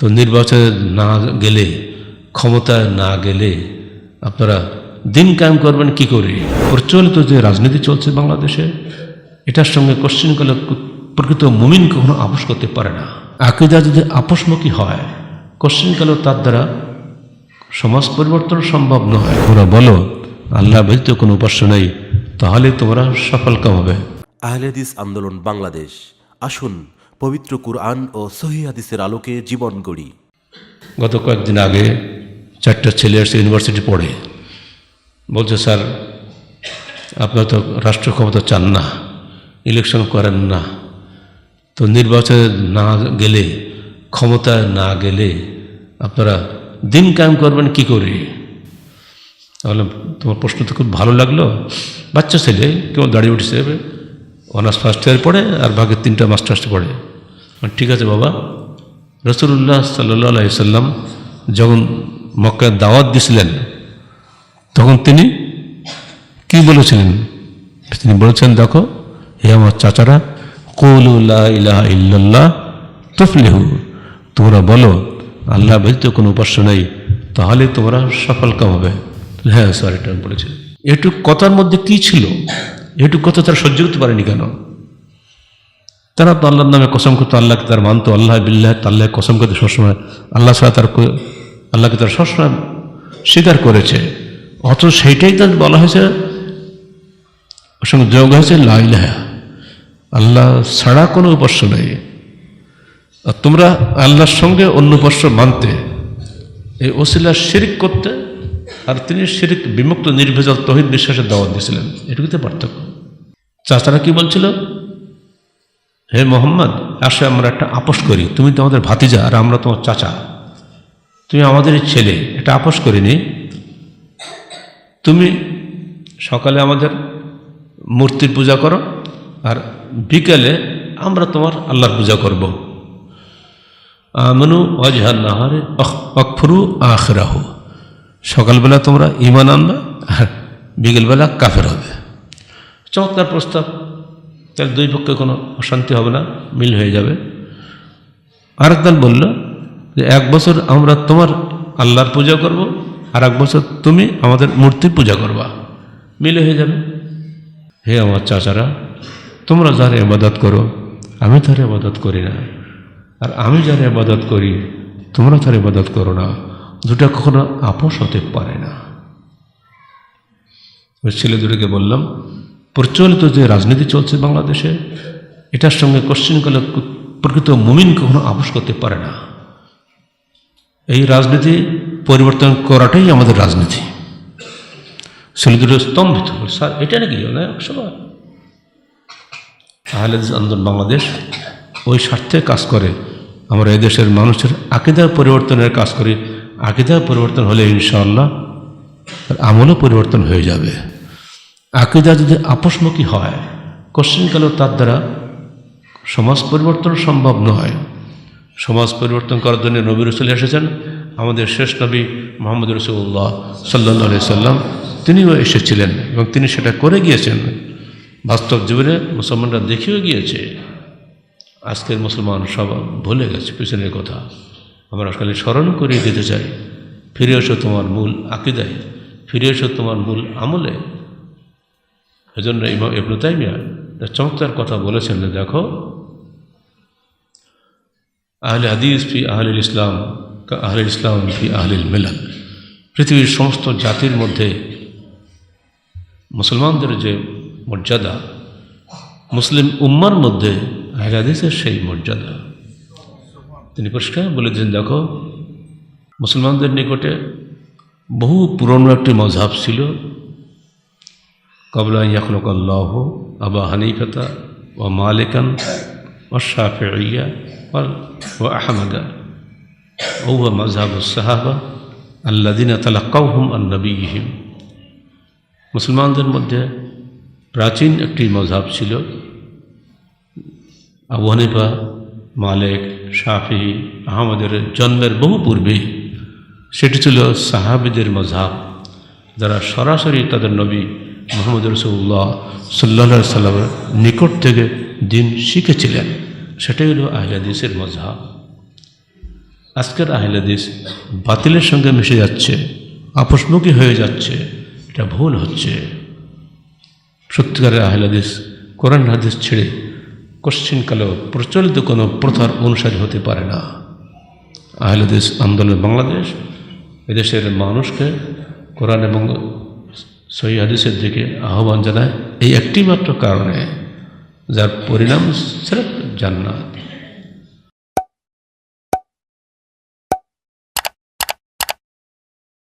তো নির্বাচনে না গেলে ক্ষমতায় না গেলে আপনারা দিন কায়েম করবেন কি করে? প্রচলিত যে রাজনীতি চলছে বাংলাদেশে, এটার সঙ্গে কোশ্চিন করলে প্রকৃত মুমিন কখনো আপোষ করতে পারে না। আকিদা যদি আপোষমুখী হয় কোশ্চিন কালেও তার দ্বারা সমাজ পরিবর্তন সম্ভব নয়। তোমরা বলো, আল্লাহ ব্যতীত কোনো উপাস্য নেই, তাহলে তোমরা সফল কামাবে আহলেদিস আন্দোলন বাংলাদেশ। আসুন পবিত্র কুরআন ও সহি হাদিসের আলোকে জীবন গড়ি। গত কয়েকদিন আগে চারটা ছেলে আসছে ইউনিভার্সিটি পড়ে। বলছে, স্যার, আপনারা তো রাষ্ট্র ক্ষমতা চান না, ইলেকশন করেন না। তো নির্বাচনে না গেলে, ক্ষমতায় না গেলে আপনারা দিন কায়েম করবেন কি করে? তাহলে তোমার প্রশ্ন তো খুব ভালো লাগল। বাচ্চা ছেলে, কেউ দাঁড়িয়ে উঠেছে, অনার্স ফার্স্ট ইয়ার পড়ে আর ভাগের তিনটা মাস্টার্স পড়ে। ঠিক আছে বাবা। রসুল্লাহ সাল্লাহ সাল্লাম যখন মক্কায় দাওয়াত দিছিলেন, তখন তিনি কি বলেছিলেন? তিনি বলেছেন, দেখো, হে আমার চাচারা কৌলুল্লাহ ইলাহা ইল্লাল্লাহ তফলেহু। তোমরা বলো, আল্লাহ ব্যতীত কোনো উপাস্য নেই, তাহলে তোমরা সফল কাম হবে। হ্যাঁ স্যার এটা আমি বলেছি এটুক কথার মধ্যে কি ছিল? এটুক কথা তারা সহ্য করতে পারেনি কেন? তারা তো আল্লাহর নামে কসম করতো, আল্লাহকে তার মানতো, আল্লাহ বিল্লাহ, আল্লাহ কসম করতে সবসময়। আল্লাহ ছাড়া তার আল্লাহকে তার সবসময় স্বীকার করেছে। অথচ সেইটাই তার বলা হয়েছে ওর সঙ্গে যোগ হয়েছে লাইলাহা আল্লাহ ছাড়া কোনো উপাস্য নেই। আর তোমরা আল্লাহর সঙ্গে অন্য উপাস্য মানতে, এই ওসিলা শিরিক করতে, আর তিনি শিরিক, বিমুক্ত, নির্ভেজাল, তহিদ বিশ্বাসের দাওয়াত দিয়েছিলেন। এটুকুতে পার্থক্য। চাচারা কি বলছিল? হে মোহাম্মদ, আসে আমরা একটা আপোষ করি। তুমি তো আমাদের ভাতিজা আর আমরা তোমার চাচা। তুমি আমাদের ছেলে এটা আপোষ করিনি তুমি সকালে আমাদের মূর্তির পূজা করো আর বিকেলে আমরা তোমার আল্লাহর পূজা করব। আমনু অজহার নাহারে অকফরু আখরাহ। সকালবেলা তোমরা ইমান আনবে আর বিকেলবেলা কাফের হবে। চমৎকার প্রস্তাব। তাহলে দুই পক্ষে কোনো অশান্তি হবে না, মিল হয়ে যাবে। আর আরেকদল বলল যে, এক বছর আমরা তোমার আল্লাহর পূজা করব, আর এক বছর তুমি আমাদের মূর্তির পূজা করবা। মিলে হয়ে যাবে। হে আমার চাচারা, তোমরা যার ইবাদত করো, আমি তার ইবাদত করি না। আর আমি যার ইবাদত করি, তোমরা তার ইবাদত করো না। দুটা কখনো আপোষ হতে পারে না। ছেলে দুটোকে বললাম প্রচলিত যে রাজনীতি চলছে বাংলাদেশে, এটার সঙ্গে কোশ্চিন করলে প্রকৃত মুমিন কখনো আপোষ করতে পারে না। এই রাজনীতি পরিবর্তন করাটাই আমাদের রাজনীতি। দুটো স্তম্ভিত। স্যার, এটা নাকি বার আহলে আন্দোলন বাংলাদেশ ওই স্বার্থে কাজ করে। আমরা এদেশের মানুষের আকিদার পরিবর্তনের কাজ করি। আকিদার পরিবর্তন হলে ইনশাআল্লাহ আমলও পরিবর্তন হয়ে যাবে। আকিদা যদি আপোষমুখী হয় কোশ্চিনকালেও তার দ্বারা সমাজ পরিবর্তন সম্ভব নয়? সমাজ পরিবর্তন করার জন্য নবী রসুল এসেছেন, আমাদের শেষ নবী মোহাম্মদ রসুল্লাহ সাল্লাহ সাল্লাম, তিনিও এসেছিলেন এবং তিনি সেটা করে গিয়েছেন। বাস্তব জীবনে মুসলমানরা দেখিও গিয়েছে, আজকের মুসলমান সব ভুলে গেছে, পিছনের কথা। আমরা খালি স্মরণ করিয়ে দিতে চাই, ফিরে এসো তোমার মূল আকিদায়, ফিরে এসো তোমার মূল আমলে। এজন্য ইমাম ইবনু তাইমিয়া চমৎকার কথা বলেছেন যে দেখো, আহলে হাদিস ফি আহলিল ইসলাম আহলিল ইসলাম ফি আহলিল মিলাল পৃথিবীর সমস্ত জাতির মধ্যে মুসলমানদের যে মর্যাদা, মুসলিম উম্মার মধ্যে আহলে হাদিসের সেই মর্যাদা। তিনি পরিষ্কার বলে দিয়েছেন দেখো, মুসলমানদের নিকটে বহু পুরনো একটি মজাব ছিল কবলা ইয়াখলক আল্লাহ আবা হানিফাতা ও মালিকান ও শাফিয়া ও আহমদা ও মজাব সাহাবা আল্লাদিনা তালাক্কাউহুম আন্নবীহিম মুসলমানদের মধ্যে প্রাচীন একটি মজাব ছিল আবু হানিফা, মালিক, শাফি, আহমদের জন্মের বহু পূর্বে। সেটি ছিল সাহাবিদের মজাব যারা সরাসরি তাদের নবী মোহাম্মদ রসুল্লাহ সাল্লা সাল্লামের নিকট থেকে দিন শিখেছিলেন। সেটাই হলো আহলাদিসের মজাব আজকের আহলে হাদিস বাতিলের সঙ্গে মিশে যাচ্ছে, আপসমুখী হয়ে যাচ্ছে, এটা ভুল হচ্ছে। সত্যিকারের আহলে হাদিস কোরআন হাদিস ছেড়ে কোশ্চিনকালেও প্রচলিত কোনো প্রথার অনুসারী হতে পারে না। আহলে হাদিস আন্দোলন বাংলাদেশ, এদেশের মানুষকে কোরআন এবং সহি হাদিসের দিকে আহ্বান জানায় এই একটি মাত্র কারণে যার পরিণাম স্রেফ জান্নাত